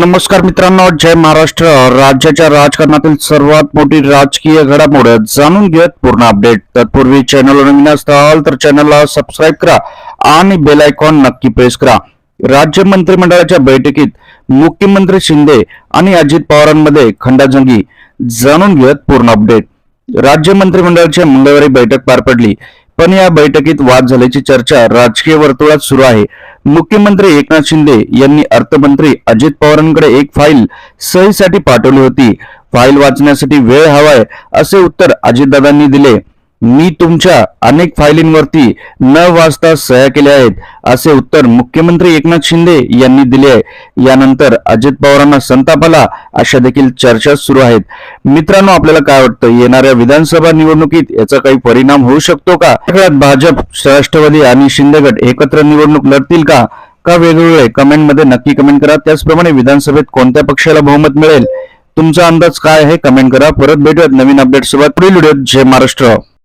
नमस्कार मित्रांनो जय महाराष्ट्र. राज्याच्या राजकारणातील सर्वात मोठी राजकीय घडामोड जाणून घेत पूर्ण अपडेट. तत्पूर्वी चॅनल नवीन असाल तर चॅनलला सबस्क्राईब करा आणि बेल आयकॉन नक्की प्रेस करा. राज्य मंत्रिमंडळाच्या बैठकीत मुख्यमंत्री शिंदे आणि अजित पवारांमध्ये खंडाजंगी. जाणून घेत पूर्ण अपडेट. राज्य मंत्रिमंडळाची मंगळवारी बैठक पार पडली. पण या बैठकीत वाद झाल्याची चर्चा राजकीय वर्तुळात सुरू आहे. मुख्यमंत्री एकनाथ शिंदे यांनी अर्थमंत्री अजित पवारांकडे एक फाईल सहीसाठी पाठवली होती. फाईल वाचण्यासाठी वेळ हवाय असे उत्तर अजितदादांनी दिले. मी तुमच्या अनेक फायलींवरती न वाचता सह्या केल्या आहेत असे उत्तर मुख्यमंत्री एकनाथ शिंदे यांनी दिले आहे. यानंतर अजित पवारांना संताप आला अशा देखील चर्चा सुरू आहेत. मित्रांनो आपल्याला काय वाटतं? येणाऱ्या विधानसभा निवडणुकीत याचा काही परिणाम होऊ शकतो का? भाजप राष्ट्रवादी आणि शिंदे गट एकत्र निवडणूक लढतील का? का वेगवेगळे कमेंटमध्ये नक्की कमेंट करा. त्याचप्रमाणे विधानसभेत कोणत्या पक्षाला बहुमत मिळेल? तुमचा अंदाज काय आहे? कमेंट करा. परत भेटूयात नवीन अपडेट सोबत. पुढील व्हिडिओत जय महाराष्ट्र.